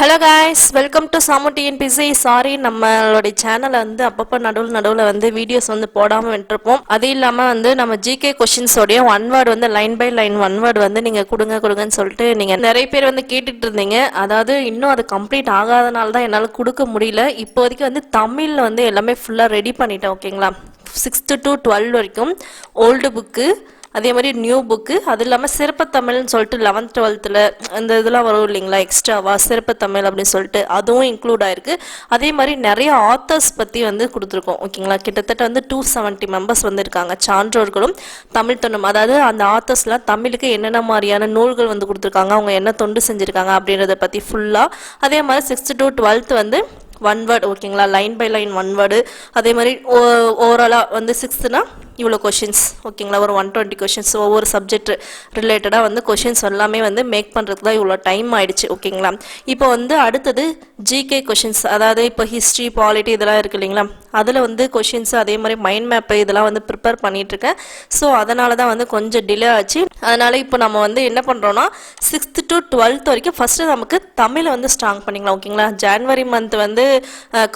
Hello guys welcome to சாமு TNPSC sorry நம்மளுடைய சேனலை வந்து அப்பப்போ நடுவில் நடுவில் வந்து வீடியோஸ் வந்து போடாமல் விட்டுருப்போம். அது இல்லாமல் வந்து நம்ம ஜிகே கொஷின்ஸோடைய ஒன் வேர்டு வந்து line by line one word வந்து நீங்கள் கொடுங்க கொடுங்கன்னு சொல்லிட்டு நீங்கள் நிறைய பேர் வந்து கேட்டுட்டு இருந்தீங்க. அதாவது இன்னும் அது கம்ப்ளீட் ஆகாதனால தான் என்னால் கொடுக்க முடியல. இப்போதைக்கு வந்து தமிழில் வந்து எல்லாமே ஃபுல்லாக ரெடி பண்ணிட்டேன் ஓகேங்களா சிக்ஸ்த்து டு டுவெல் வரைக்கும் ஓல்டு புக்கு அதே மாதிரி நியூ புக்கு அது இல்லாமல் சிறப்புத்தமிழ்னு சொல்லிட்டு லெவன்த் டுவெல்த்தில் அந்த இதெல்லாம் வரும் இல்லைங்களா எக்ஸ்ட்ராவா சிறப்புத்தமிழ் அப்படின்னு சொல்லிட்டு அதுவும் இன்க்ளூட் ஆயிருக்கு. அதே மாதிரி நிறைய ஆத்தர்ஸ் பற்றி வந்து கொடுத்துருக்கோம் ஓகேங்களா? கிட்டத்தட்ட வந்து டூ செவன்ட்டி மெம்பர்ஸ் வந்திருக்காங்க சான்றோர்களும் தமிழ் தொண்டும். அதாவது அந்த ஆத்தர்ஸ்லாம் தமிழுக்கு என்னென்ன மாதிரியான நூல்கள் வந்து கொடுத்துருக்காங்க அவங்க என்ன தொண்டு செஞ்சுருக்காங்க அப்படின்றத பற்றி ஃபுல்லாக அதே மாதிரி சிக்ஸ்த் டு டுவெல்த் வந்து ஒன் வேர்டு ஓகேங்களா? Line by line one word அதே மாதிரி ஓவராலாக வந்து சிக்ஸ்த்துனா இவ்வளோ கொஷின்ஸ் ஓகேங்களா ஒரு ஒன் டுவெண்ட்டி கொஷின்ஸ் ஒவ்வொரு சப்ஜெக்ட் ரிலேட்டடாக வந்து கொஷின்ஸ் எல்லாமே வந்து மேக் பண்ணுறதுக்கு தான் இவ்வளோ டைம் ஆயிடுச்சு ஓகேங்களா இப்போ வந்து அடுத்தது ஜிகே கொஷின்ஸ் அதாவது இப்போ ஹிஸ்ட்ரி பாலிட்டி இதெல்லாம் இருக்கு இல்லைங்களா? அதில் வந்து கொஷின்ஸு அதே மாதிரி மைண்ட் மேப்பு இதெல்லாம் வந்து ப்ரிப்பேர் பண்ணிகிட்ருக்கேன் ஸோ அதனால தான் வந்து கொஞ்சம் டிலே ஆச்சு. அதனால் இப்போ நம்ம வந்து என்ன பண்ணுறோன்னா சிக்ஸ்த் டு டுவெல்த் வரைக்கும் ஃபஸ்ட்டு நமக்கு தமிழை வந்து ஸ்ட்ராங் பண்ணிக்கலாம் ஓகேங்களா ஜான்வரி மந்த் வந்து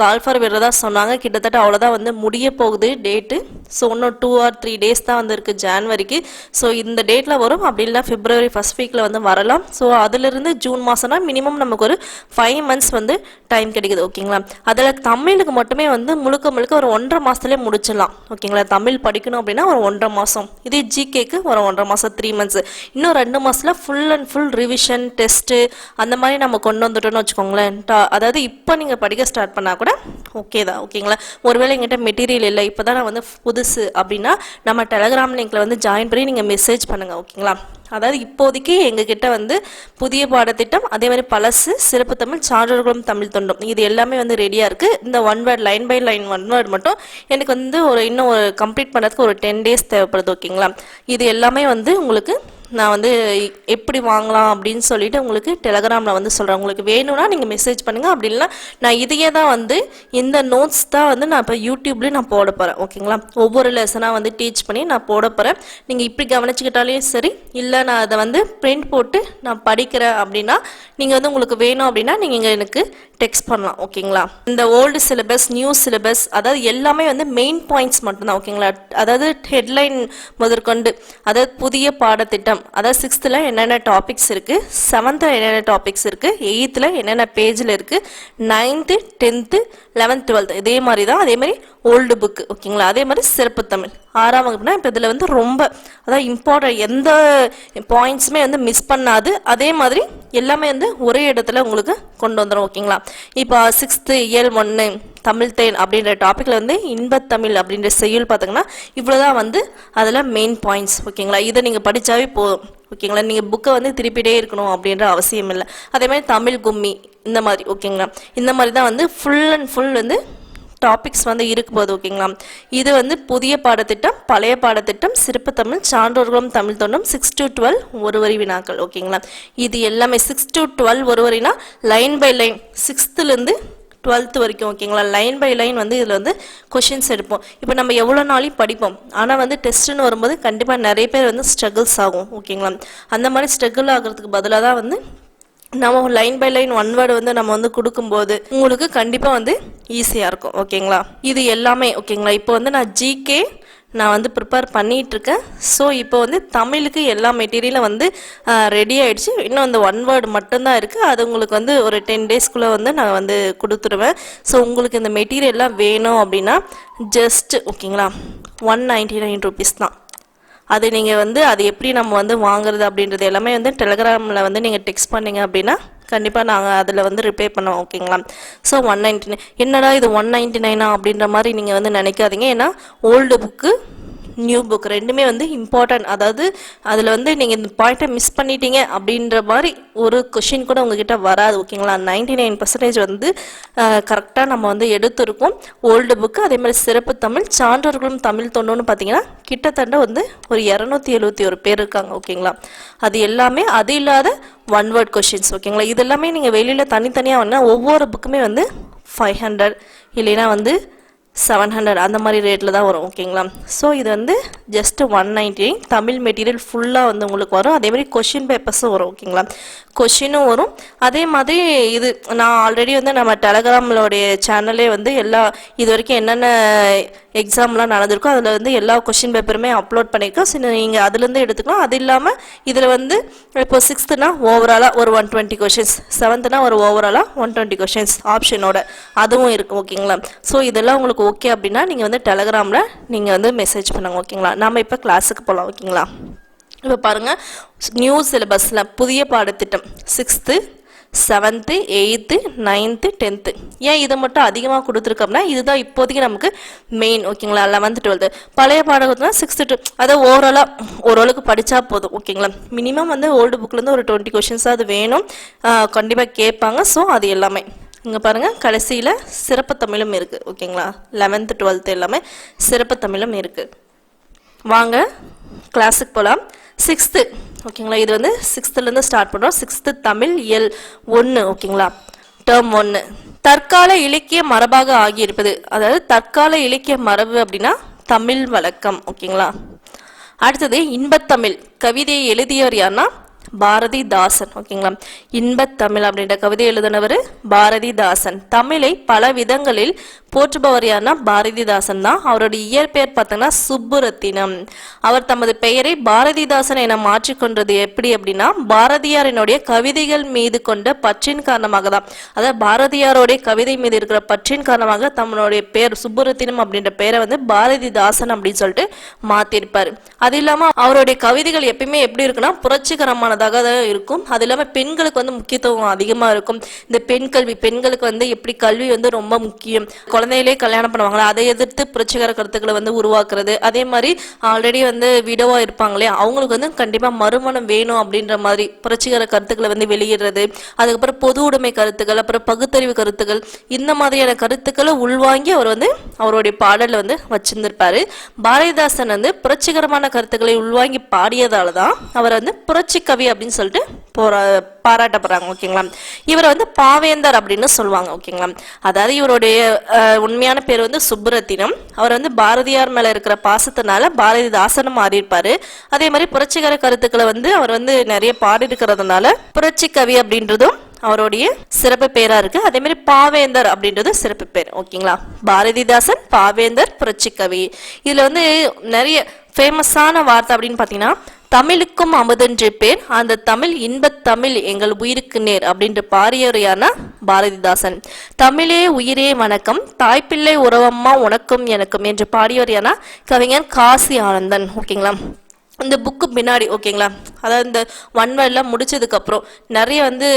கால் ஃபார் விடுறதா சொன்னாங்க. கிட்டத்தட்ட அவ்வளோதான் வந்து முடிய போகுது டேட்டு ஸோ இன்னும் டூ ஆர் த்ரீ டேஸ் தான் வந்து இருக்குது ஜான்வரிக்கு ஸோ இந்த டேட்டில் வரும். அப்படி இல்லை ஃபிப்ரவரி ஃபர்ஸ்ட் வீக்கில் வந்து வரலாம். ஸோ அதுலேருந்து ஜூன் மாதம்னா மினிமம் நமக்கு ஒரு ஃபைவ் மந்த்ஸ் வந்து டைம் கிடைக்குது ஓகேங்களா அதில் தமிழுக்கு மட்டுமே வந்து முழுக்க முழுக்க முழுக்க ஒரு ஒன்றரை மாதத்துலேயே முடிச்சிடலாம். ஓகேங்களா? தமிழ் படிக்கணும் அப்படின்னா ஒரு ஒன்றரை மாதம் இதே ஜிகேக்கு ஒரு ஒன்றரை மாதம் த்ரீ மந்த்ஸ் இன்னும் ரெண்டு மாதத்தில் full and full revision test அந்த மாதிரி நம்ம கொண்டு வந்துட்டோம்னு வச்சுக்கோங்களேன். அதாவது இப்போ நீங்கள் படிக்க ஸ்டார்ட் பண்ணால் கூட ஓகே தான். ஓகேங்களா? ஒருவேளை எங்கிட்ட மெட்டீரியல் இல்லை. இப்போ தான் நான் வந்து புதுசு அப்படின்னா நம்ம டெலகிராம் லிங்க்ல வந்து ஜாயின் பண்ணி நீங்கள் மெசேஜ் பண்ணுங்கள் ஓகேங்களா? அதாவது இப்போதைக்கு எங்ககிட்ட வந்து புதிய பாடத்திட்டம் அதே மாதிரி பழசு சிறப்பு தமிழ் சான்றோர்களும் தமிழ் தொண்டும். இது எல்லாமே வந்து ரெடியாக இருக்குது இந்த one word line by line one word மட்டும் எனக்கு வந்து ஒரு இன்னும் ஒரு கம்ப்ளீட் பண்ணுறதுக்கு ஒரு டென் டேஸ் தேவைப்படுது ஓகேங்களா இது எல்லாமே வந்து உங்களுக்கு நான் வந்து எப்படி வாங்கலாம் அப்படின்னு சொல்லிட்டு உங்களுக்கு டெலகிராமில் வந்து சொல்கிறேன் உங்களுக்கு வேணும்னா நீங்கள் மெசேஜ் பண்ணுங்கள் அப்படி இல்லைன்னா நான் இதையே தான் வந்து இந்த நோட்ஸ் தான் வந்து நான் இப்போ யூடியூப்லேயும் நான் போட போகிறேன் ஓகேங்களா ஒவ்வொரு லெசனாக வந்து டீச் பண்ணி நான் போட போகிறேன் நீங்கள் இப்படி கவனிச்சுக்கிட்டாலே சரி. இல்லை நான் அதை வந்து பிரிண்ட் போட்டு நான் படிக்கிறேன் அப்படின்னா நீங்கள் வந்து உங்களுக்கு வேணும் அப்படின்னா நீங்கள் எனக்கு டெக்ஸ்ட் பண்ணலாம் ஓகேங்களா இந்த ஓல்டு சிலபஸ் நியூ சிலபஸ் அதாவது எல்லாமே வந்து மெயின் பாயிண்ட்ஸ் மட்டும்தான் ஓகேங்களா அதாவது ஹெட்லைன் முதற்கொண்டு அதாவது புதிய பாடத்திட்டம் அதாவது சிக்ஸ்த்தில் என்னென்ன டாபிக்ஸ் இருக்குது செவன்த்தில் என்னென்ன டாபிக்ஸ் இருக்குது எயித்தில் என்னென்ன பேஜில் இருக்குது நைன்த்து டென்த்து லெவன்த் டுவெல்த் இதே மாதிரி தான் அதே மாதிரி ஓல்டு புக்கு ஓகேங்களா அதே மாதிரி சிறப்பு தமிழ். ஆறாம் வகுப்புனா இப்போ இதில் வந்து ரொம்ப அதாவது இம்பார்ட்டன்ட் எந்த பாயிண்ட்ஸுமே வந்து மிஸ் பண்ணாது. அதே மாதிரி எல்லாமே வந்து ஒரே இடத்துல உங்களுக்கு கொண்டு வந்துடும் ஓகேங்களா இப்போ சிக்ஸ்த்து இயல் ஒன்று தமிழ் தேன் அப்படின்ற டாப்பிக்கில் வந்து இன்பத்தமிழ் அப்படின்ற செய்யுள் பார்த்தீங்கன்னா இவ்வளோதான் வந்து அதில் மெயின் பாயிண்ட்ஸ் ஓகேங்களா இதை நீங்கள் படித்தாவே போதும் ஓகேங்களா நீங்கள் புக்கை வந்து திருப்பிட்டே இருக்கணும் அப்படின்ற அவசியம் இல்லை. அதே மாதிரி தமிழ் கும்மி இந்த மாதிரி ஓகேங்களா இந்த மாதிரி தான் வந்து ஃபுல் அண்ட் ஃபுல் வந்து டாபிக்ஸ் வந்து இருக்கும்போது ஓகேங்களா? இது வந்து புதிய பாடத்திட்டம் பழைய பாடத்திட்டம் சிறப்பு தமிழ் சான்றோர்களும் தமிழ் தொண்டும் சிக்ஸ் டு டுவெல் ஒரு வரி வினாக்கள் ஓகேங்களா? இது எல்லாமே சிக்ஸ் டு டுவெல் ஒரு வரினா லைன் பை லைன் சிக்ஸ்த்துலேருந்து டுவெல்த்து வரைக்கும் ஓகேங்களா? லைன் பை லைன் வந்து இதில் வந்து கொஷின்ஸ் எடுப்போம். இப்போ நம்ம எவ்வளோ நாளையும் படிப்போம்? ஆனால் வந்து டெஸ்ட்டுன்னு வரும்போது கண்டிப்பாக நிறைய பேர் வந்து ஸ்ட்ரகிள்ஸ் ஆகும் ஓகேங்களா? அந்த மாதிரி ஸ்ட்ரகிள் ஆகிறதுக்கு பதிலாக தான் வந்து நம்ம line by line one word வந்து நம்ம வந்து கொடுக்கும்போது உங்களுக்கு கண்டிப்பாக வந்து ஈஸியாக இருக்கும். ஓகேங்களா இது எல்லாமே ஓகேங்களா இப்போ வந்து நான் ஜிகே நான் வந்து ப்ரிப்பேர் பண்ணிகிட்ருக்கேன் ஸோ இப்போ வந்து தமிழுக்கு எல்லா மெட்டீரியலும் வந்து ரெடி ஆகிடுச்சு இன்னும் அந்த ஒன் வேர்டு மட்டும்தான் இருக்குது அது உங்களுக்கு வந்து ஒரு டென் டேஸ்க்குள்ளே வந்து நான் வந்து கொடுத்துருவேன். ஸோ உங்களுக்கு இந்த மெட்டீரியல்லாம் வேணும் அப்படின்னா ஜஸ்ட் ஓகேங்களா ஒன் நைன்டி நைன் ருபீஸ் தான். அது நீங்கள் வந்து அது எப்படி நம்ம வந்து வாங்குறது அப்படின்றது எல்லாமே வந்து டெலகிராமில் வந்து நீங்கள் டெக்ஸ்ட் பண்ணீங்க அப்படின்னா கண்டிப்பாக நாங்கள் அதில் வந்து ரிப்பே பண்ணுவோம் ஓகேங்களா ஸோ ஒன் நைன்டி நைன் என்னடா இது ஒன் நைன்டி நைனா அப்படின்ற மாதிரி நீங்கள் வந்து நினைக்காதீங்க. ஏன்னா ஓல்டு புக்கு நியூ புக் ரெண்டுமே வந்து இம்பார்ட்டன்ட் அதாவது அதில் வந்து நீங்கள் இந்த பாயிண்ட்டை மிஸ் பண்ணிட்டீங்க அப்படின்ற மாதிரி ஒரு கொஷின் கூட உங்ககிட்ட வராது ஓகேங்களா? நைன்டி நைன் பர்சன்டேஜ் வந்து கரெக்டாக நம்ம வந்து எடுத்திருக்கோம். ஓல்டு புக்கு அதே மாதிரி சிறப்பு தமிழ் சான்றோர்களும் தமிழ் தொண்டுன்னு பார்த்தீங்கன்னா கிட்டத்தட்ட வந்து ஒரு இரநூத்தி எழுபத்தி ஒரு பேர் இருக்காங்க ஓகேங்களா? அது எல்லாமே அது இல்லாத ஒன் வேர்ட் கொஷின்ஸ் ஓகேங்களா? இது எல்லாமே நீங்கள் வெளியில் தனித்தனியாக வேணா ஒவ்வொரு புக்குமே வந்து ஃபைவ் ஹண்ட்ரட் இல்லைன்னா வந்து செவன் ஹண்ட்ரட் அந்த மாதிரி ரேட்டில் தான் வரும் ஓகேங்களா ஸோ இது வந்து just one ninety Tamil material ஃபுல்லாக வந்து உங்களுக்கு வரும். அதே மாதிரி கொஷின் பேப்பர்ஸும் வரும் ஓகேங்களா கொஷினும் வரும். அதே மாதிரி இது நான் ஆல்ரெடி வந்து நம்ம டெலகிராமிலோடைய சேனலே வந்து எல்லா இது வரைக்கும் என்னென்ன எக்ஸாம்லாம் நடந்திருக்கும். அதில் வந்து எல்லா கொஷின் பேப்பருமே அப்லோட் பண்ணியிருக்கோம் ஸோ நீங்கள் அதுலேருந்து எடுத்துக்கலாம். அது இல்லாமல் இதில் வந்து இப்போ சிக்ஸ்த்துனா ஓவராலாக ஒரு ஒன் டுவெண்ட்டி கொஷின்ஸ் செவன்த்துனா ஒரு ஓவராலாக ஒன் டுவெண்ட்டி கொஷின்ஸ் ஆப்ஷனோட அதுவும் இருக்குது ஓகேங்களா ஸோ இதெல்லாம் உங்களுக்கு ஓகே அப்படின்னா நீங்கள் வந்து டெலகிராமில் நீங்கள் வந்து மெசேஜ் பண்ணுங்க ஓகேங்களா நம்ம இப்போ கிளாஸுக்கு போகலாம் ஓகேங்களா இப்போ பாருங்கள் நியூ சிலபஸில் புதிய பாடத்திட்டம் sixth seventh eighth ninth tenth ஏன் இதை மட்டும் அதிகமாக கொடுத்துருக்கோம்னா இதுதான் இப்போதைக்கு நமக்கு மெயின் ஓகேங்களா லெவன்த்து டுவெல்த்து பழைய பாடகத்துனா சிக்ஸ்த்து டு அதை ஓவராலாக ஓரளவுக்கு படித்தா போதும் ஓகேங்களா மினிமம் வந்து ஓல்டு புக்லேருந்து ஒரு டுவெண்ட்டி கொஷின்ஸ் அது வேணும். கண்டிப்பாக கேட்பாங்க. ஸோ அது எல்லாமே. இங்கே பாருங்கள் கடைசியில் சிறப்பு தமிழும் இருக்குது ஓகேங்களா லெவன்த்து டுவெல்த்து எல்லாமே சிறப்பு தமிழும் இருக்குது வாங்க கிளாஸுக்கு போகலாம் சிக்ஸ்த்து. ஓகேங்களா? இது வந்து சிக்ஸ்த்துலேருந்து ஸ்டார்ட் பண்ணுறோம் சிக்ஸ்த்து தமிழ் இயல் ஒன்று ஓகேங்களா? டேர்ம் ஒன்று தற்கால இலக்கிய மரபாக ஆகியிருப்பது. அதாவது தற்கால இலக்கிய மரபு அப்படின்னா தமிழ் வழக்கம். ஓகேங்களா? அடுத்தது இன்பத்தமிழ். கவிதையை எழுதியவர் யாருன்னா பாரதிதாசன். ஓகேங்களா? இன்பத்தமிழ் அப்படின்ற கவிதை எழுதினவர் பாரதிதாசன். தமிழை பல விதங்களில் போற்றுபவர் யாருன்னா பாரதிதாசன் தான். அவருடைய இயற்பெயர் பார்த்தோன்னா சுப்புரத்தினம். அவர் தமது பெயரை பாரதிதாசன் என மாற்றிக்கொண்டது எப்படி அப்படின்னா பாரதியாரினுடைய கவிதைகள் மீது கொண்ட பற்றின் காரணமாக தான். அதாவது பாரதியாருடைய கவிதை மீது இருக்கிற பற்றின் காரணமாக தம்முடைய பெயர் சுப்புரத்தினம் அப்படின்ற பெயரை வந்து பாரதிதாசன் அப்படின்னு சொல்லிட்டு மாத்திருப்பார். அது இல்லாம அவருடைய கவிதைகள் எப்பயுமே எப்படி இருக்குன்னா புரட்சிகரமானதா தான் இருக்கும். அது இல்லாமல் பெண்களுக்கு வந்து முக்கியத்துவம் அதிகமாக இருக்கும். இந்த பெண் கல்வி பெண்களுக்கு வந்து எப்படி கல்வி வந்து ரொம்ப முக்கியம்? குழந்தையிலே கல்யாணம் பண்ணுவாங்களா? அதை எதிர்த்து புரட்சிகர கருத்துக்களை வந்து உருவாக்குறது. அதே மாதிரி ஆல்ரெடி வந்து விடவா இருப்பாங்களே அவங்களுக்கு வந்து கண்டிப்பாக மறுமணம் வேணும் அப்படின்ற மாதிரி புரட்சிகர கருத்துக்களை வந்து வெளியிடுறது. அதுக்கப்புறம் பொது உடைமை கருத்துக்கள் அப்புறம் பகுத்தறிவு கருத்துக்கள் இந்த மாதிரியான கருத்துக்களை உள்வாங்கி அவர் வந்து அவருடைய பாடலில் வந்து வச்சிருந்திருப்பாரு. பாரதிதாசன் வந்து புரட்சிகரமான கருத்துக்களை உள்வாங்கி பாடியதால தான் அவர் வந்து புரட்சி கவி அப்படின்னு சொல்லிட்டு போரா பாராட்டப்படுறாங்க ஓகேங்களா? இவரை வந்து பாவேந்தர் அப்படின்னு சொல்லுவாங்க ஓகேங்களா? அதாவது இவருடைய உண்மையான பேர் வந்து சுப்புரத்தினம். அவர் வந்து பாரதியார் மேல இருக்கிற பாசத்தினால பாரதிதாசனும் மாறியிருப்பாரு அதே மாதிரி புரட்சிகர கருத்துக்களை வந்து அவர் வந்து நிறைய பாடி இருக்கிறதுனால புரட்சி கவி அப்படின்றதும் அவருடைய சிறப்பு பேரா இருக்கு. அதே மாதிரி பாவேந்தர் அப்படின்றது சிறப்பு பேர். ஓகேங்களா? பாரதிதாசன் பாவேந்தர் புரட்சி கவி இதுல வந்து நிறைய ஃபேமஸான வார்த்தை அப்படின்னு பார்த்தீங்கன்னா தமிழுக்கும் அமுதென்று பேர் அந்த தமிழ் இன்பத் தமிழ் எங்கள் உயிருக்கு நேர் அப்படின்ற பாரியவர் யாருன்னா பாரதிதாசன். தமிழே உயிரே வணக்கம். தாய்ப்பிள்ளை உறவம்மா உனக்கும் எனக்கும் என்று பாடியவர் யாருன்னா கவிஞர் காசி ஆனந்தன். ஓகேங்களா? இந்த புக்கு பின்னாடி ஓகேங்களா அதாவது இந்த ஒன் வேர்ட்லாம் முடிச்சதுக்கப்புறம் நிறைய வந்து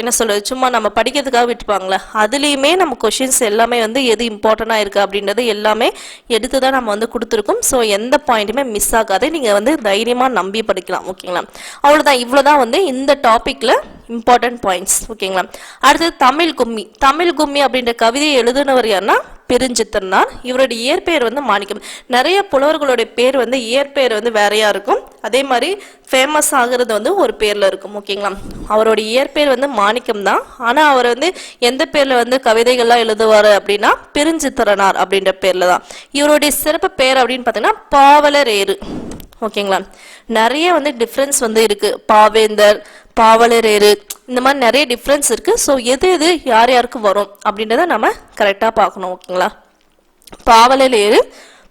என்ன சொல்கிறது சும்மா நம்ம படிக்கிறதுக்காக விட்டுப்பாங்களே? அதுலேயுமே நம்ம கொஷின்ஸ் எல்லாமே வந்து எது இம்பார்ட்டண்ட்டாக இருக்குது அப்படின்றது எல்லாமே எடுத்து தான் நம்ம வந்து கொடுத்துருக்கோம். ஸோ எந்த பாயிண்ட்டுமே மிஸ் ஆகாது. நீங்கள் வந்து தைரியமாக நம்பி படிக்கலாம் ஓகேங்களா அவ்வளோதான் இவ்வளோதான் வந்து இந்த டாப்பிக்கில் இம்பார்ட்டன்ட் பாயிண்ட்ஸ் ஓகேங்களா அடுத்தது தமிழ் கும்மி. தமிழ் கும்மி அப்படின்ற கவிதையை எழுதுனவர் யாருன்னா பெருஞ்சித்தன் இவருடைய இயற்பெயர் வந்து மாணிக்கம். நிறைய புலவர்களுடைய பேர் வந்து இயற்பெயர் வந்து வேறையா இருக்கும். அதே மாதிரி ஃபேமஸ் ஆகுறது வந்து ஒரு பேரில் இருக்கும் ஓகேங்களா? அவருடைய இயற்பெயர் வந்து மாணிக்கம் தான். ஆனால் அவர் வந்து எந்த பேரில் வந்து கவிதைகள்லாம் எழுதுவார் அப்படின்னா பெருஞ்சித்திரனார் அப்படின்ற பேரில் தான். இவருடைய சிறப்பு பேர் அப்படின்னு பார்த்தீங்கன்னா பாவலரேறு ஓகேங்களா? நிறைய வந்து டிஃப்ரென்ஸ் வந்து இருக்குது பாவேந்தர் பாவலர் ஏறு இந்த மாதிரி நிறைய டிஃப்ரென்ஸ் இருக்கு. ஸோ எது எது யார் யாருக்கு வரும் அப்படின்றத நம்ம கரெக்டாக பார்க்கணும் ஓகேங்களா? பாவலர் ஏறு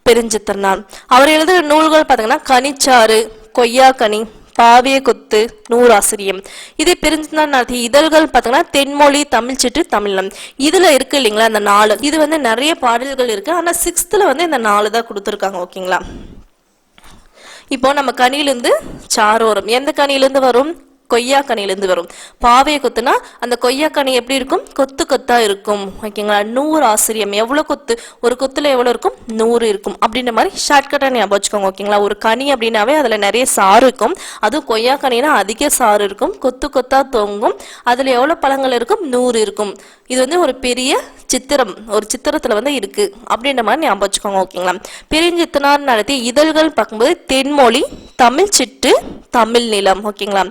பெருஞ்சித்திரனார். அவர் எழுதுகிற நூல்கள் பார்த்தீங்கன்னா கனிச்சாறு கொய்யாக்கனி பாவிய கொத்து நூறாசிரியம். இதே பெருஞ்சித்தான் நடத்திய இதழ்கள் பார்த்தீங்கன்னா தென்மொழி தமிழ் சிட்டு தமிழம் இதில் இருக்கு இல்லைங்களா இந்த நாலு. இது வந்து நிறைய பாடல்கள் இருக்கு. ஆனால் சிக்ஸ்த்தில் வந்து இந்த நாலு தான் கொடுத்துருக்காங்க ஓகேங்களா? இப்போ நம்ம கனியிலேருந்து சாறு வரும் எந்த கனியிலேருந்து வரும்? கொய்யா கனியிலிருந்து வரும். பாவையை கொத்துனா அந்த கொய்யா கனி எப்படி இருக்கும்? கொத்து கொத்தா இருக்கும். ஓகேங்களா? நூறு ஆசிரியம். எவ்வளவு கொத்து? ஒரு கொத்துல எவ்வளவு இருக்கும்? நூறு இருக்கும். அப்படின்ற மாதிரி ஷார்ட்கட்டா ஞாபகம் வச்சுக்கோங்க ஓகேங்களா? ஒரு கனி அப்படின்னாவே அதுல நிறைய சாறு இருக்கும். அதுவும் கொய்யா கனினா அதிக சாறு இருக்கும். கொத்து கொத்தா தொங்கும். அதுல எவ்வளவு பழங்கள் இருக்கும்? நூறு இருக்கும். இது வந்து ஒரு பெரிய சித்திரம். ஒரு சித்திரத்துல வந்து இருக்கு. அப்படின்ற மாதிரி ஞாபகம் வச்சுக்கோங்க ஓகேங்களா? பெருஞ்சித்தனார் நடத்திய இதழ்கள் பார்க்கும்போது தென்மொழி தமிழ் சிட்டு தமிழ் நிலம் ஓகேங்களா?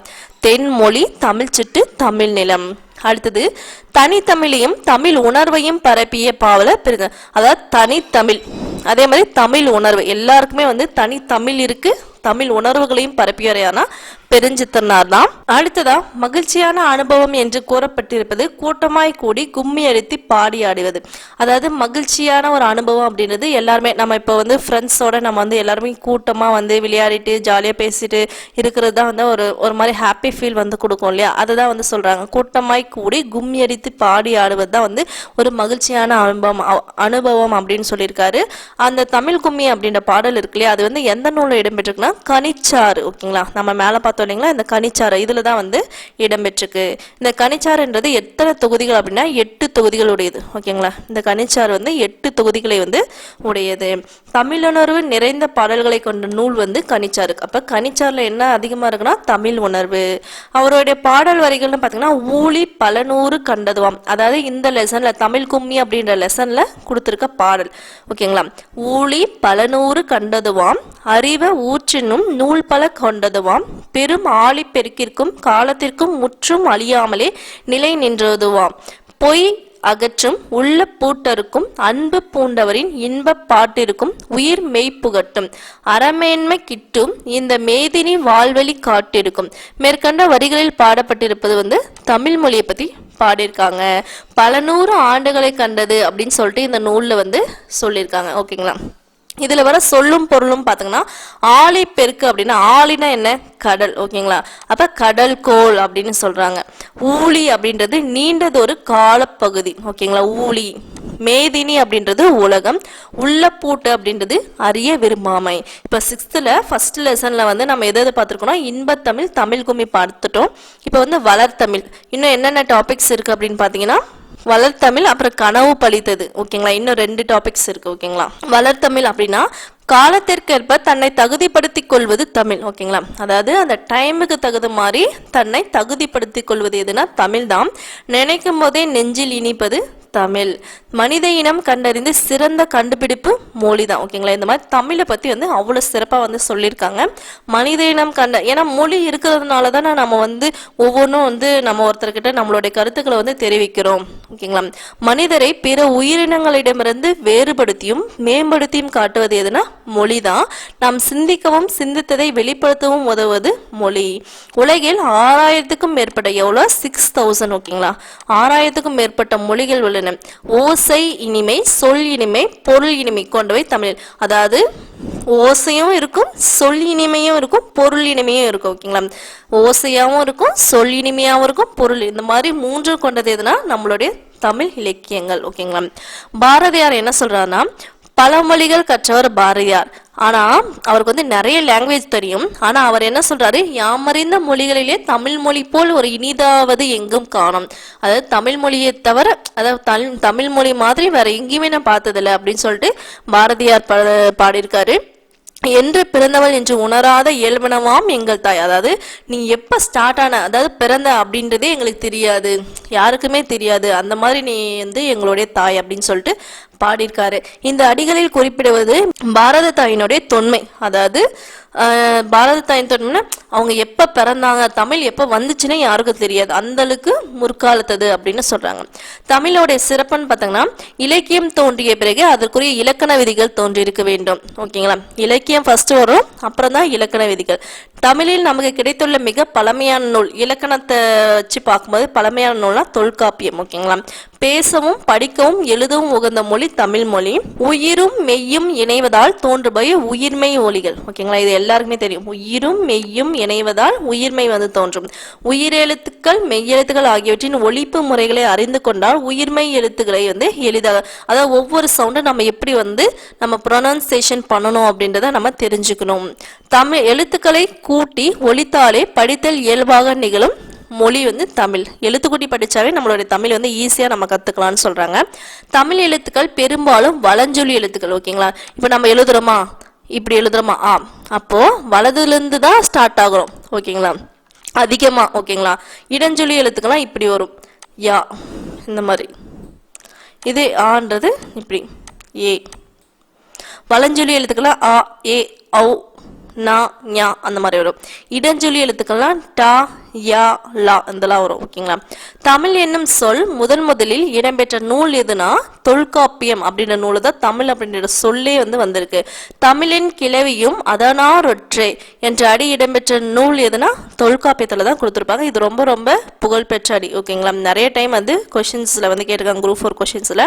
தென்மொழி தமிழ் சிட்டு தமிழ் நிலம். அடுத்தது தனித்தமிழையும் தமிழ் உணர்வையும் பரப்பிய பாவலர் பெருங்க அதாவது தனித்தமிழ். அதே மாதிரி தமிழ் உணர்வு. எல்லாருக்குமே வந்து தனித்தமிழ் இருக்கு தமிழ் உணர்வுகளையும் பரப்பியவரையானா பெருஞ்சித்தனார் தான் அடுத்ததா மகிழ்ச்சியான அனுபவம் என்று கூறப்பட்டிருப்பது கூட்டமாய் கூடி கும்மி அடித்து பாடி ஆடுவது. அதாவது மகிழ்ச்சியான ஒரு அனுபவம் அப்படின்றது எல்லாருமே நம்ம இப்போ வந்து ஃப்ரெண்ட்ஸோட நம்ம வந்து எல்லாருமே கூட்டமாக வந்து விளையாடிட்டு ஜாலியாக பேசிட்டு இருக்கிறது தான் வந்து ஒரு ஒரு மாதிரி ஹாப்பி ஃபீல் வந்து கொடுக்கும் இல்லையா? அதை தான் வந்து சொல்கிறாங்க கூட்டமாய் கூடி கும்மி அடித்து பாடி ஆடுவது தான் வந்து ஒரு மகிழ்ச்சியான அனுபவம் அனுபவம் அப்படின்னு சொல்லியிருக்காரு. அந்த தமிழ் கும்மி அப்படின்ற பாடல் இருக்கு இல்லையா? அது வந்து எந்த நூலில் இடம்பெற்றிருக்குன்னா கனிச்சாறு ஓகேங்களா? நம்ம மேலே பார்த்தோம் இல்லைங்களா? இந்த கனிச்சாறு இதில் தான் வந்து இடம்பெற்றிருக்கு இந்த கனிச்சாறுன்றது எத்தனை தொகுதிகள் அப்படின்னா எட்டு தொகுதிகளுடையது. ஓகேங்களா? இந்த கனிச்சாறு வந்து எட்டு தொகுதிகளை வந்து உடையது. தமிழுணர்வு நிறைந்த பாடல்களை கொண்ட நூல் வந்து கனிச்சாறு. அப்போ கனிச்சாறில் என்ன அதிகமாக இருக்குன்னா தமிழ் உணர்வு. அவருடைய பாடல் வரிகள்னு பார்த்தீங்கன்னா ஊழி பல நூறு கண்டதுவாம் அதாவது இந்த லெசனில் தமிழ் கும்மி அப்படின்ற லெசனில் கொடுத்துருக்க பாடல். ஓகேங்களா? ஊழி பல நூறு கண்டதுவாம் அறிவ ஊற்றினும் நூல் பல கொண்டதுவாம் பெரும் ஆழிப்பெருக்கிற்கும் காலத்திற்கும் முற்றும் அழியாமலே நிலை நின்றதுவாம். பொய் அகற்றும் உள்ள பூட்டருக்கும் அன்பு பூண்டவரின் இன்பப் பாட்டிற்கும் உயிர் மெய்ப்புகட்டும் அறமேன்மை கிட்டும் இந்த மேதினி வாழ்வழி காட்டிருக்கும் மேற்கண்ட வரிகளில் பாடப்பட்டிருப்பது வந்து தமிழ் மொழியை பத்தி பாடியிருக்காங்க. பல நூறு ஆண்டுகளை கண்டது அப்படின்னு சொல்லிட்டு இந்த நூல்ல வந்து சொல்லியிருக்காங்க. ஓகேங்களா? இதில் வர சொல்லும் பொருளும் பார்த்தீங்கன்னா ஆழி பெருக்கு அப்படின்னா ஆழினா என்ன? கடல் ஓகேங்களா? அப்போ கடல் கோள் அப்படின்னு சொல்கிறாங்க ஊழி அப்படின்றது நீண்டது ஒரு காலப்பகுதி ஓகேங்களா? ஊழி. மேதினி அப்படின்றது உலகம். உள்ளப்பூட்டு அப்படின்றது அறிய விரும்பாமை. இப்போ சிக்ஸ்த்தில் ஃபர்ஸ்ட் லெசனில் வந்து நம்ம எது எது பார்த்துருக்கோம்னா இன்பத்தமிழ் தமிழ் கும்மி பார்த்துட்டோம். இப்போ வந்து வளர்த்தமிழ் இன்னும் என்னென்ன டாபிக்ஸ் இருக்குது அப்படின்னு பார்த்தீங்கன்னா வளர்த்தமிழ் அப்புறம் கனவு பழித்தது. ஓகேங்களா? இன்னும் ரெண்டு டாபிக்ஸ் இருக்கு ஓகேங்களா? வளர்த்தமிழ் அப்படின்னா காலத்திற்கேற்ப தன்னை தகுதிப்படுத்திக் கொள்வது தமிழ் ஓகேங்களா? அதாவது அந்த டைமுக்கு தகுந்த மாதிரி தன்னை தகுதிப்படுத்திக் கொள்வது எதுனா தமிழ் தான். நினைக்கும் போதே நெஞ்சில் இனிப்பது தமிழ். மனித இனம் கண்டறிந்து சிறந்த கண்டுபிடிப்பு மொழி தான் ஓகேங்களா? இந்த மாதிரி தமிழை பற்றி வந்து அவ்வளோ சிறப்பாக வந்து சொல்லியிருக்காங்க. மனித இனம் கண்ட ஏன்னா மொழி இருக்கிறதுனால தானே நம்ம வந்து ஒவ்வொன்றும் வந்து நம்ம ஒருத்தர்கிட்ட நம்மளுடைய கருத்துக்களை வந்து தெரிவிக்கிறோம் ஓகேங்களா? மனிதரை பிற உயிரினங்களிடமிருந்து வேறுபடுத்தியும் மேம்படுத்தியும் காட்டுவது எதுனா மொழி தான் நாம் சிந்திக்கவும் சிந்தித்ததை வெளிப்படுத்தவும் உதவுவது மொழி. உலகில் ஆறாயிரத்துக்கும் மேற்பட்ட எவ்வளோ? சிக்ஸ் தௌசண்ட் ஓகேங்களா? ஆறாயிரத்துக்கும் மேற்பட்ட மொழிகள் உள்ளன. ஓசை இனிமை சொல் இனிமை பொருள் இனிமை கொண்டவை தமிழ். அதாவது ஓசையும் இருக்கும் சொல் இனிமையும் இருக்கும் பொருள் இனிமையும் இருக்கும் ஓகேங்களா? ஓசையாகவும் இருக்கும் சொல் இனிமையாகவும் இருக்கும் பொருள். இந்த மாதிரி மூன்று கொண்டது எதுனா? நம்மளுடைய தமிழ் இலக்கியங்கள் ஓகேங்களா? பாரதியார் என்ன சொல்றாருன்னா பல மொழிகள் கற்றவர் பாரதியார். ஆனா அவருக்கு வந்து நிறைய லாங்குவேஜ் தெரியும். ஆனா அவர் என்ன சொல்றாரு? யாமறிந்த மொழிகளிலே தமிழ் மொழி போல் ஒரு இனிதாவது எங்கும் காணும். அதாவது தமிழ் மொழியை தவிர அதாவது தமிழ் தமிழ் மொழி மாதிரி வேற எங்கேயுமே நான் பார்த்ததில்ல அப்படின்னு சொல்லிட்டு பாரதியார் பா பாடியிருக்காரு. என்று பிறந்தவள் என்று உணராத இயல்பனவாம் எங்கள் தாய். அதாவது நீ எப்போ ஸ்டார்ட் ஆன அதாவது பிறந்த அப்படின்றதே எங்களுக்கு தெரியாது. யாருக்குமே தெரியாது. அந்த மாதிரி நீ வந்து எங்களுடைய தாய் அப்படின்னு சொல்லிட்டு பாடியிருக்காரு. இந்த அடிகளில் குறிப்பிடுவது பாரத தாயினுடைய தொன்மை. அதாவது பாரத தாயின் தோட்டம்னா அவங்க எப்போ பிறந்தாங்க தமிழ் எப்போ வந்துச்சுன்னே யாருக்கும் தெரியாது. அந்த அளவுக்கு முற்காலத்தது அப்படின்னு சொல்கிறாங்க தமிழோடைய சிறப்புன்னு பார்த்தீங்கன்னா இலக்கியம் தோன்றிய பிறகு அதற்குரிய இலக்கண விதிகள் தோன்றியிருக்க வேண்டும். ஓகேங்களா? இலக்கியம் ஃபர்ஸ்ட் வரும் அப்புறம் தான் இலக்கண விதிகள். தமிழில் நமக்கு கிடைத்துள்ள மிக பழமையான நூல் இலக்கணத்தை வச்சு பார்க்கும்போது பழமையான நூல்னா தொல்காப்பியம் ஓகேங்களா? பேசவும் படிக்கவும் எழுதவும் உகந்த மொழி தமிழ் மொழி. உயிரும் மெய்யும் இணைவதால் தோன்றுபவை உயிர்மை ஒலிகள் ஓகேங்களா? இது எல்லாருக்குமே தெரியும். உயிரும் மெய்யும் இணைவதால் உயிர்மெய் வந்து தோன்றும். உயிரெழுத்துக்கள் மெய்யெழுத்துக்கள் ஆகியவற்றின் ஒழிப்பு முறைகளை அறிந்து கொண்டால் உயிர்மெய் எழுத்துக்களை வந்து எளிதாக அதாவது ஒவ்வொரு சவுண்டும் நம்ம எப்படி வந்து நம்ம ப்ரொனன்சியேஷன் பண்ணணும் அப்படின்றத நம்ம தெரிஞ்சுக்கணும். தமிழ் எழுத்துக்களை கூட்டி ஒழித்தாலே படித்தல் இயல்பாக நிகழும் மொழி வந்து தமிழ். எழுத்துக்கூட்டி படித்தாவே நம்மளுடைய தமிழ் வந்து ஈஸியாக நம்ம கற்றுக்கலாம்னு சொல்கிறாங்க தமிழ் எழுத்துக்கள் பெரும்பாலும் வளஞ்சொலி எழுத்துக்கள் ஓகேங்களா? இப்போ நம்ம எழுதுகிறோமா இப்படி எழுதுறோமா? ஆ. அப்போது வலதுலேருந்து தான் ஸ்டார்ட் ஆகுறோம். ஓகேங்களா? அதிகமாக ஓகேங்களா? இடஞ்சொலி எழுத்துக்கள்லாம் இப்படி வரும். யா. இந்த மாதிரி. இது ஆன்றது இப்படி. ஏ. வலஞ்சொலி எழுத்துக்கெல்லாம் ஆ ஏ ஔ நா ஞா அந்த மாதிரி வரும். இடஞ்சொலி எழுத்துக்கள்லாம் டா யா லா இதெல்லாம் வரும் ஓகேங்களா தமிழ் என்னும் சொல் முதன் முதலில் இடம்பெற்ற நூல் எதுனா? தொல்காப்பியம் அப்படின்ற நூல் தான் தமிழ் அப்படின்ற சொல்லே வந்து வந்திருக்கு. தமிழின் கிளவியும் அதனாரொற்றே என்ற அடி இடம்பெற்ற நூல் எதுனா? தொல்காப்பியத்தில் தான் கொடுத்துருப்பாங்க. இது ரொம்ப ரொம்ப புகழ்பெற்ற அடி ஓகேங்களா நிறைய டைம் வந்து கொஷின்ஸில் வந்து கேட்டிருக்காங்க குரூப் ஃபோர் கொஷின்ஸில்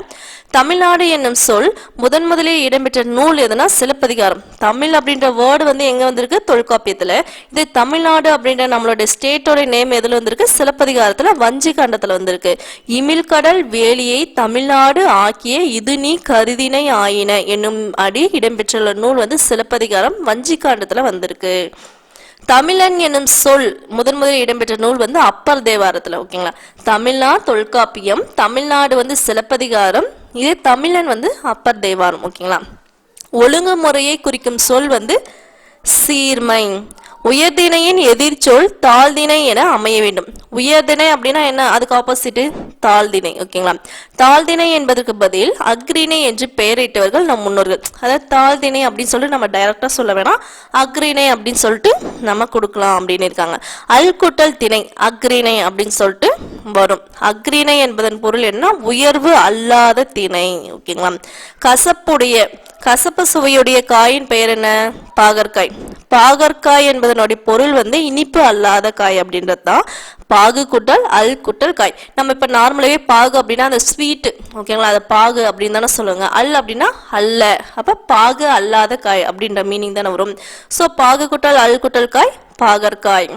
தமிழ்நாடு என்னும் சொல் முதன் முதலில் இடம்பெற்ற நூல் எதுனா? சிலப்பதிகாரம். தமிழ் அப்படின்ற வேர்டு வந்து எங்கே வந்திருக்கு? தொல்காப்பியத்தில். இது தமிழ்நாடு அப்படின்ற நம்மளோட ஸ்டேட்டோட நேம் எதுல வந்திருக்கு? சிலப்பதிகாரத்துல வஞ்சி கண்டத்துல வந்திருக்கு. இமிழ்கடல் வேலியை தமிழ்நாடு ஆக்கிய இது நீ கருதினை ஆயின என்னும் அடி இடம்பெற்றுள்ள நூல் வந்து சிலப்பதிகாரம் வஞ்சி காண்டத்துல வந்திருக்கு. தமிழன் என்னும் சொல் முதன் முதலில் இடம்பெற்ற நூல் வந்து அப்பர் தேவாரத்துல ஓகேங்களா? தமிழ்நா தொல்காப்பியம் தமிழ்நாடு வந்து சிலப்பதிகாரம் இதே தமிழன் வந்து அப்பர் தேவாரம் ஓகேங்களா? ஒழுங்கு முறையை குறிக்கும் சொல் வந்து சீர்மை. உயர்திணையின் எதிர்ச்சொல் தாழ்திணை என அமைய வேண்டும். உயர்திணை அப்படின்னா என்ன? அதுக்கு ஆப்போசிட்டு தாழ்திணை ஓகேங்களா தாழ்திணை என்பதற்கு பதில் அக்ரிணை என்று பெயரிட்டவர்கள் நம் முன்னோர்கள். அதாவது தாழ்திணை அப்படின்னு சொல்லிட்டு நம்ம டைரக்டா சொல்ல வேணாம். அக்ரிணை அப்படின்னு சொல்லிட்டு நம்ம கொடுக்கலாம் அப்படின்னு இருக்காங்க. அல்குட்டல் திணை அக்ரிணை அப்படின்னு சொல்லிட்டு வரும். அக்ரிணை என்பதன் பொருள் என்ன? உயர்வு அல்லாத திணை ஓகேங்களா கசப்புடைய கசப்பு சுவையுடைய காயின் பெயர் என்ன? பாகற்காய். பாகற்காய் என்பதனுடைய பொருள் வந்து இனிப்பு அல்லாத காய் அப்படின்றது தான் பாகு குட்டல் அல் குட்டல் காய். நம்ம இப்போ நார்மலாகவே பாகு அப்படின்னா அந்த ஸ்வீட்டு ஓகேங்களா அது பாகு அப்படின்னு தானே சொல்லுவாங்க. அல் அப்படின்னா அல்ல. அப்போ பாகு அல்லாத காய் அப்படின்ற மீனிங் தானே வரும். ஸோ பாகு குட்டல் அல் குட்டல் காய் பாகற்காய்.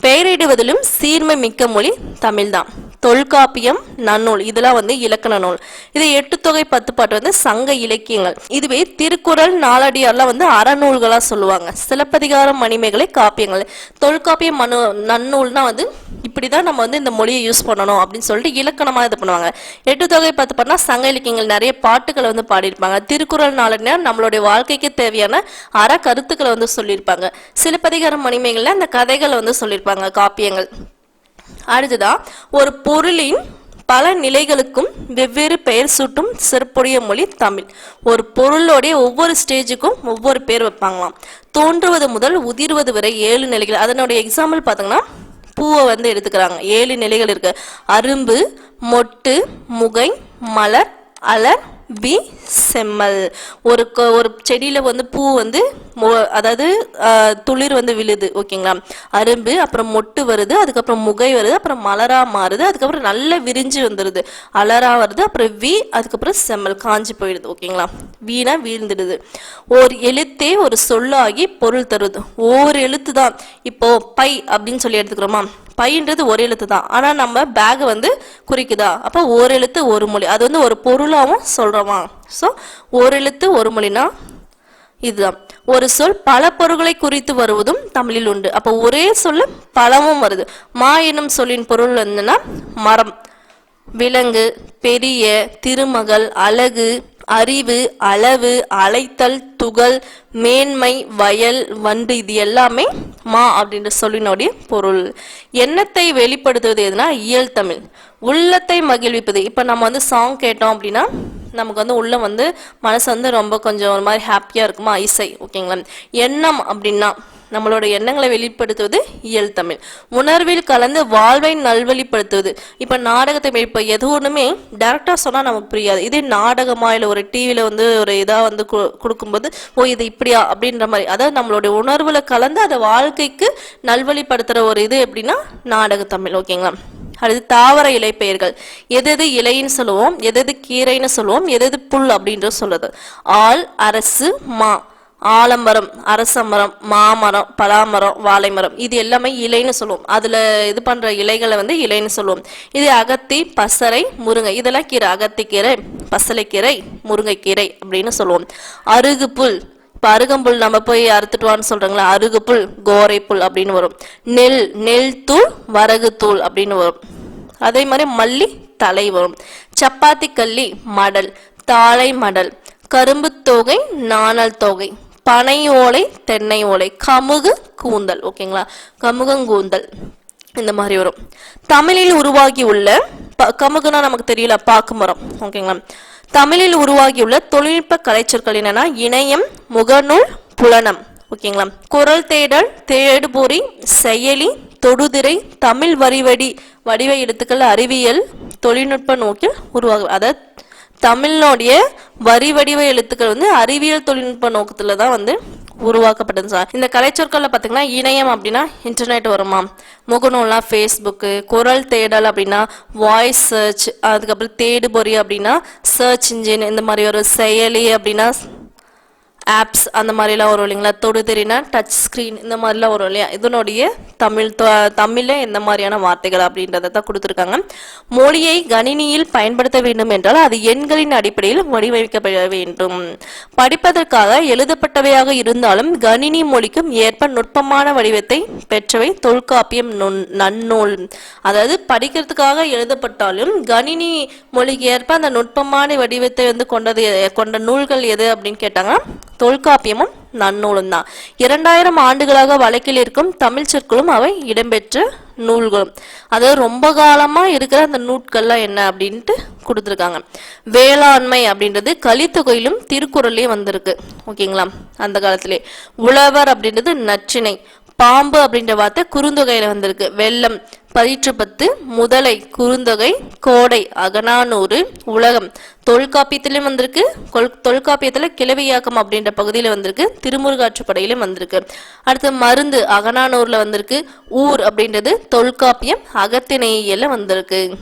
பெயரிடுவதிலும் சீர்மை மிக்க மொழி தமிழ்தான். தொல்காப்பியம் நன்னூல் இதெல்லாம் வந்து இலக்கண நூல். இது எட்டு தொகை பத்து பாட்டு வந்து சங்க இலக்கியங்கள். இதுவே திருக்குறள் நாலடியார்லாம் வந்து அறநூல்களா சொல்லுவாங்க. சிலப்பதிகாரம் மணிமேகலை காப்பியங்கள். தொல்காப்பியம் மனு நன்னூல்னா வந்து இப்படிதான் நம்ம வந்து இந்த மொழியை யூஸ் பண்ணணும் அப்படின்னு சொல்லிட்டு இலக்கணமா இது பண்ணுவாங்க. எட்டு தொகை பத்து பாட்டுனா சங்க இலக்கியங்கள் நிறைய பாட்டுகளை வந்து பாடியிருப்பாங்க. திருக்குறள் நாலடியார் நம்மளுடைய வாழ்க்கைக்கு தேவையான அற கருத்துக்களை வந்து சொல்லியிருப்பாங்க. சிலப்பதிகாரம் மணிமேகலை அந்த கதைகளை வந்து சொல்லியிருப்பாங்க. காப்பியங்கள். அடுத்ததா ஒரு பொருளின் பல நிலைகளுக்கும் வெவ்வேறு பெயர் சூட்டும் சிறப்புடைய மொழி தமிழ். ஒரு பொருளோடைய ஒவ்வொரு ஸ்டேஜுக்கும் ஒவ்வொரு பேர் வைப்பாங்களாம். தோன்றுவது முதல் உதிர்வது வரை ஏழு நிலைகள். அதனுடைய எக்ஸாம்பிள் பார்த்தீங்கன்னா பூவை வந்து எடுத்துக்கிறாங்க. ஏழு நிலைகள் இருக்கு. அரும்பு மொட்டு முகை மலர் அலர் வி செம்மல். ஒரு ஒரு செடியில் வந்து பூ வந்து அதாவது துளிர் வந்து விழுது ஓகேங்களா? அரும்பு அப்புறம் மொட்டு வருது அதுக்கப்புறம் முகை வருது அப்புறம் மலரா மாறுது அதுக்கப்புறம் நல்ல விரிஞ்சு வந்துடுது அலரா வருது அப்புறம் வி அதுக்கப்புறம் செம்மல் காஞ்சு போயிடுது ஓகேங்களா? வீணா வீழ்ந்துடுது. ஒரு எழுத்தே ஒரு சொல்லாகி பொருள் தருது. ஒவ்வொரு எழுத்து தான் இப்போ பை அப்படின்னு சொல்லி எடுத்துக்கிறோமா? பைன்றது ஒரு எழுத்து தான். ஆனால் நம்ம பேக் வந்து குறிக்குதா? அப்போ ஒரு எழுத்து ஒரு மொழி. அது வந்து ஒரு பொருளாகவும் சொல்கிறோமா ஸோ ஒரு எழுத்து ஒரு மொழினா இதுதான். ஒரு சொல் பல பொருள்களை குறித்து வருவதும் தமிழில் உண்டு. அப்போ ஒரே சொல்ல பலவும் வருது. மா என்னும் சொல்லின் பொருள் என்னன்னா மரம். விலங்கு பெரிய திருமகள் அழகு அறிவு அளவு அழைத்தல் துகள் மேன்மை வயல் வண்டு இது எல்லாமே மா அப்படின்ற சொல்லினுடைய பொருள். எண்ணத்தை வெளிப்படுத்துவது எதுனா இயல் தமிழ். உள்ளத்தை மகிழ்விப்பது. இப்போ நம்ம வந்து சாங் கேட்டோம் அப்படின்னா நமக்கு வந்து உள்ள வந்து மனசு வந்து ரொம்ப கொஞ்சம் ஒரு மாதிரி ஹாப்பியாக இருக்குமா? இசை. ஓகேங்களா எண்ணம் அப்படின்னா நம்மளோட எண்ணங்களை வெளிப்படுத்துவது இயல் தமிழ். உணர்வில் கலந்து வாழ்வை நல்வழிப்படுத்துவது. இப்போ நாடகத்தை இப்போ எது ஒன்றுமே டேரெக்டாக சொன்னால் நமக்கு புரியாது. இதே நாடகமா இல்லை ஒரு டிவியில் வந்து ஒரு இதாக வந்து கொடுக்கும்போது ஓ இது இப்படியா? அப்படின்ற மாதிரி. அதாவது நம்மளுடைய உணர்வுல கலந்து அதை வாழ்க்கைக்கு நல்வழிப்படுத்துகிற ஒரு இது எப்படின்னா நாடக தமிழ். ஓகேங்களா? அடுத்து தாவர இலை பெயர்கள் எது எது இலைன்னு சொல்லுவோம் எது எது கீரைன்னு சொல்லுவோம் எது எது புல் அப்படின்றது சொல்லுது ஆள் அரசு மா. ஆலமரம் அரசமரம் மாமரம் பலாமரம் வாழைமரம் இது எல்லாமே இலைன்னு சொல்லுவோம். அதில் இது பண்ணுற இலைகளை வந்து இலைன்னு சொல்லுவோம். இது அகத்தி பசறை முருங்கை. இதெல்லாம் கீரை அகத்திக்கீரை பசலைக்கீரை முருங்கைக்கீரை அப்படின்னு சொல்லுவோம். அருகுப்புல். இப்போ அருகம்புல் நம்ம போய் அறுத்துட்டு வான்னு அருகுப்புல் கோரைப்புல் அப்படின்னு வரும். நெல் நெல் தூள் வரகு தூள் அப்படின்னு வரும். அதே மாதிரி மல்லி தலை வரும். சப்பாத்தி கல்லி மடல் தாழை மடல். கரும்பு தொகை நாணல் தொகை. பனை ஓலை தென்னை ஓலை கமுகு கூந்தல். ஓகேங்களா கமுகங்கூந்தல் இந்த மாதிரி வரும். தமிழில் உருவாகி உள்ள ப- கமுகுனா நமக்கு தெரியல பாக்கு மரம். ஓகேங்களா தமிழில் உருவாகியுள்ள தொழில்நுட்ப கலைச்சொற்கள் என்னன்னா இணையம் முகநூல் புலனம். ஓகேங்களா குரல் தேடல் தேடுபொறி செயலி தொடுதிரை தமிழ் வரிவடி வடிவ எழுத்துக்கள் அறிவியல் தொழில்நுட்ப நோக்கில் உருவாகும். அதாவது தமிழ்னுடைய வரி வடிவ எழுத்துக்கள் வந்து அறிவியல் தொழில்நுட்ப நோக்கத்துல தான் வந்து உருவாக்கப்பட்டது சார். இந்த கலைச்சொற்களில் பார்த்தீங்கன்னா இணையம் அப்படின்னா இன்டர்நெட் வருமா? முகநூல்லாம் ஃபேஸ்புக்கு குரல் தேடல் அப்படின்னா வாய்ஸ் சர்ச் அதுக்கப்புறம் தேடுபொறி அப்படின்னா சர்ச் இன்ஜின் இந்த மாதிரி ஒரு செயலி அப்படின்னா ஆப்ஸ் அந்த மாதிரிலாம் வரும் இல்லைங்களா? தொடுதிரினா டச் ஸ்க்ரீன் இந்த மாதிரிலாம் வரும் இல்லையா? இதனுடைய தமிழ் தமிழில் எந்த மாதிரியான வார்த்தைகள் அப்படின்றத தான் கொடுத்துருக்காங்க. மொழியை கணினியில் பயன்படுத்த வேண்டும் என்றால் அது எண்களின் அடிப்படையில் வடிவமைக்கப்பட வேண்டும். படிப்பதற்காக எழுதப்பட்டவையாக இருந்தாலும் கணினி மொழிக்கும் ஏற்ப நுட்பமான வடிவத்தை பெற்றவை தொல்காப்பியம் நுண் நன்னூல். அதாவது படிக்கிறதுக்காக எழுதப்பட்டாலும் கணினி மொழிக்கு ஏற்ப அந்த நுட்பமான வடிவத்தை வந்து கொண்டது கொண்ட நூல்கள் எது அப்படின்னு கேட்டாங்க தொல்காப்பியமும் நன்னூலும் தான். இரண்டாயிரம் ஆண்டுகளாக வழக்கில் இருக்கும் தமிழ் சொற்களும் அவை இடம்பெற்ற நூல்களும். அதாவது ரொம்ப காலமா இருக்கிற அந்த நூட்கள்லாம் என்ன அப்படின்ட்டு கொடுத்துருக்காங்க. வேளாண்மை அப்படின்றது கலித்தொகையிலும் திருக்குறள்லயும் வந்திருக்கு. ஓகேங்களா? அந்த காலத்திலே. உழவர் அப்படின்றது நச்சினை. பாம்பு அப்படின்ற வார்த்தை குறுந்தொகையில வந்திருக்கு. வெள்ளம் பதிற்று பத்து முதலை குறுந்தொகை கோடை அகனானூறு உலகம் தொல்காப்பியத்திலும் வந்திருக்கு. கொல்- தொல்காப்பியத்துல கிளவியாக்கம் அப்படின்ற பகுதியில வந்திருக்கு. திருமுருகாற்றுப்படையிலும் வந்திருக்கு. அடுத்து மருந்து அகனானூர்ல வந்திருக்கு. ஊர் அப்படின்றது தொல்காப்பியம் அகத்திணையில வந்திருக்கு.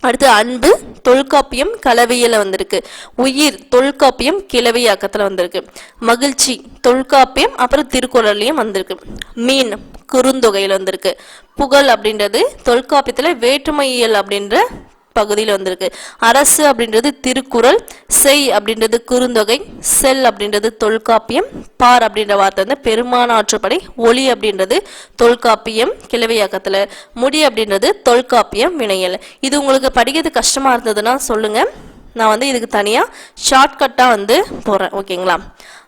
அடுத்து அன்பு தொல்காப்பியம் கலவையில வந்திருக்கு. உயிர் தொல்காப்பியம் கிளவையாக்கத்தில் வந்திருக்கு. மகிழ்ச்சி தொல்காப்பியம் அப்புறம் திருக்குறள்லையும் வந்திருக்கு. மீன் குறுந்தொகையில் வந்திருக்கு. புகழ் அப்படின்றது தொல்காப்பியத்தில் வேற்றுமையியல் அப்படின்ற பகுதியில் வந்திருக்கு. அரசு அப்படின்றது திருக்குறள் செய் அப்படின்றது குறுந்தொகை செல் அப்படின்றது தொல்காப்பியம் பார் அப்படின்ற வார்த்தை வந்து பெருமானாற்றுப்படை ஒளி அப்படின்றது தொல்காப்பியம் கிளவியாக்கத்துல முடி அப்படின்றது தொல்காப்பியம் வினையல். இது உங்களுக்கு படிக்கிறது கஷ்டமா இருந்ததுன்னா சொல்லுங்கள் நான் வந்து இதுக்கு தனியாக ஷார்ட்கட்டாக வந்து போகிறேன் ஓகேங்களா?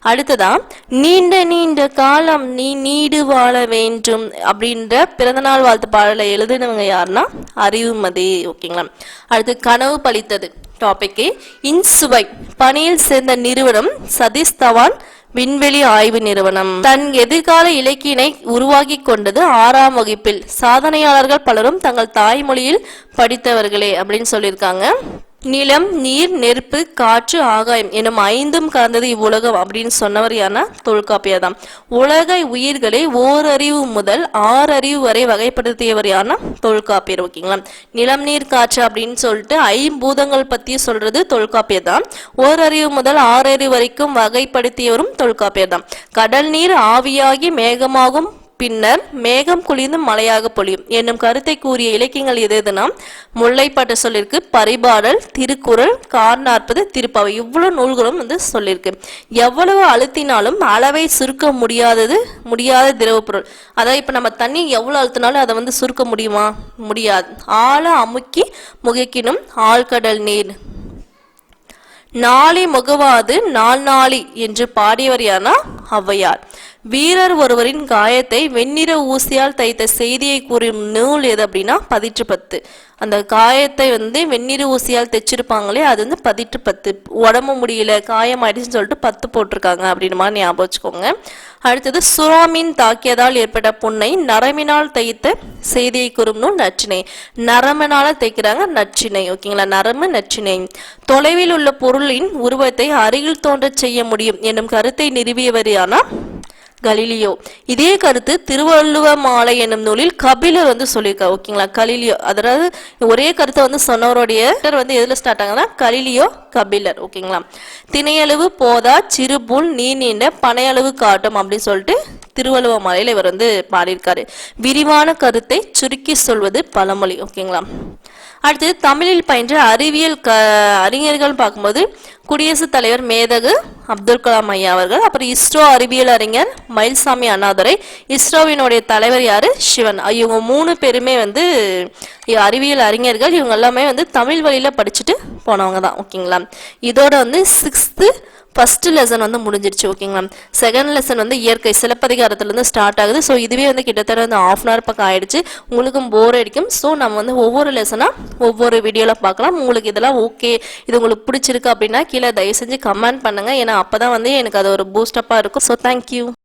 அடுத்ததான் நீண்ட நீண்ட காலம் நீ நீடு வாழ வேண்டும் அப்படின்ற பிறந்தநாள் வாழ்த்து பாடலை எழுதினவங்க யாருன்னா அறிவுமதி ஓகேங்களா? அடுத்து கனவு பலித்தது டாபிக்கு இன்சுவை பணியில் சேர்ந்த நிறுவனம் சதீஷ் தவான் விண்வெளி ஆய்வு நிறுவனம். தன் எதிர்கால இலக்கியினை உருவாக்கி கொண்டது ஆறாம் வகுப்பில். சாதனையாளர்கள் பலரும் தங்கள் தாய்மொழியில் படித்தவர்களே அப்படின்னு சொல்லியிருக்காங்க. நிலம் நீர் நெருப்பு காற்று ஆகாயம் எனும் ஐந்தும் கலந்தது இவ்வுலகம் அப்படின்னு சொன்னவர் யாருன்னா தொல்காப்பியர் தான் உலக உயிர்களை ஓரறிவு முதல் ஆறறிவு வரை வகைப்படுத்தியவர் யாருன்னா தொல்காப்பியர் ஓகேங்களா? நிலம் நீர் காற்று அப்படின்னு சொல்லிட்டு ஐம்பூதங்கள் பத்தி சொல்றது தொல்காப்பியர் தான் ஓரறிவு முதல் ஆறறிவு வரைக்கும் வகைப்படுத்தியவரும் தொல்காப்பியர் தான் கடல் நீர் ஆவியாகி மேகமாகும் பின்னர் மேகம் குளிர்ந்து மழையாக பொழியும். என்னும் கருத்தை கூறிய இலக்கியங்கள் எது எதுனா முல்லைப்பாட்டு சொல்லியிருக்கு பரிபாடல் திருக்குறள் கார் நாற்பது திருப்பாவை இவ்வளவு நூல்களும் வந்து சொல்லியிருக்கு எவ்வளவு அழுத்தினாலும் அளவை சுருக்க முடியாதது முடியாத திரவ பொருள் அதாவது இப்ப நம்ம தண்ணி எவ்வளவு அழுத்தினாலும் அதை வந்து சுருக்க முடியுமா? முடியாது. ஆழ அமுக்கி முகக்கினும் ஆழ்கடல் நீர். நாளை முகவாது நாள் நாளி என்று பாடியவர் யானா ஔவையார் வீரர் ஒருவரின் காயத்தை வெண்ணிற ஊசியால் தைத்த செய்தியை கூறும் நூல் எது அப்படின்னா பதிற்று பத்து. அந்த காயத்தை வந்து வெந்நீர் ஊசியால் தைச்சிருப்பாங்களே அது வந்து பதிட்டு பத்து. உடம்பு முடியல காயமாயிடுச்சுன்னு சொல்லிட்டு பத்து போட்டிருக்காங்க அப்படின்னு மாதிரி ஞாபகம் வச்சுக்கோங்க. அடுத்தது சுறாமீன் தாக்கியதால் ஏற்பட்ட புண்ணை நரம்பினால் தைத்த செய்தியை கூறும் நூல் நச்சினை நரம்பினால தைக்கிறாங்க நச்சினை ஓகேங்களா? நரம்பு நச்சினை தொலைவில் உள்ள பொருளின் உருவத்தை அருகில் தோன்றச் செய்ய முடியும் என்னும் கருத்தை நிறுவியவர் யானா கலீலியோ. இதே கருத்து திருவள்ளுவ மாலை என்னும் நூலில் கபிலர் வந்து சொல்லியிருக்காரு ஓகேங்களா? கலீலியோ. அதாவது ஒரே கருத்தை வந்து சொன்னவருடைய வந்து எதுல ஸ்டார்ட் ஆகுதுன்னா கலீலியோ கபிலர். ஓகேங்களா? திணையளவு போதா சிறுபுல் நீ நீண்ட பனையளவு காட்டும் அப்படின்னு சொல்லிட்டு திருவள்ளுவ மாலையில இவர் வந்து பாடியிருக்காரு. விரிவான கருத்தை சுருக்கி சொல்வது பழமொழி. ஓகேங்களா? அடுத்தது தமிழில் பயின்ற அறிவியல் க அறிஞர்கள் பார்க்கும்போது குடியரசுத் தலைவர் மேதகு அப்துல் கலாம் ஐயா அவர்கள் அப்புறம் இஸ்ரோ அறிவியல் அறிஞர் மயில்சாமி அண்ணாதுரை இஸ்ரோவினுடைய தலைவர் யாரு? சிவன். இவங்க மூணு பேருமே வந்து அறிவியல் அறிஞர்கள். இவங்க எல்லாமே வந்து தமிழ் வழியில படிச்சுட்டு போனவங்க தான் ஓகேங்களா? இதோட வந்து சிக்ஸ்த்து ஃபஸ்ட்டு லெசன் வந்து முடிஞ்சிருச்சு ஓகேங்களா செகண்ட் லெசன் வந்து இயற்கை சிலப்பதிகாரத்துலேருந்து ஸ்டார்ட் ஆகுது. ஸோ இதுவே வந்து கிட்டத்தட்ட வந்து ஆஃப் அன் ஹவர் பக்கம் ஆயிடுச்சு. உங்களுக்கும் போர் அடிக்கும். ஸோ நம்ம வந்து ஒவ்வொரு லெசனாக ஒவ்வொரு வீடியோவில் பார்க்கலாம். உங்களுக்கு இதெல்லாம் ஓகே இது உங்களுக்கு பிடிச்சிருக்கு அப்படின்னா கீழே தயவு செஞ்சு கமெண்ட் பண்ணுங்கள் ஏன்னா அப்போ தான் வந்து எனக்கு அது ஒரு பூஸ்டப்பாக இருக்கும். So thank you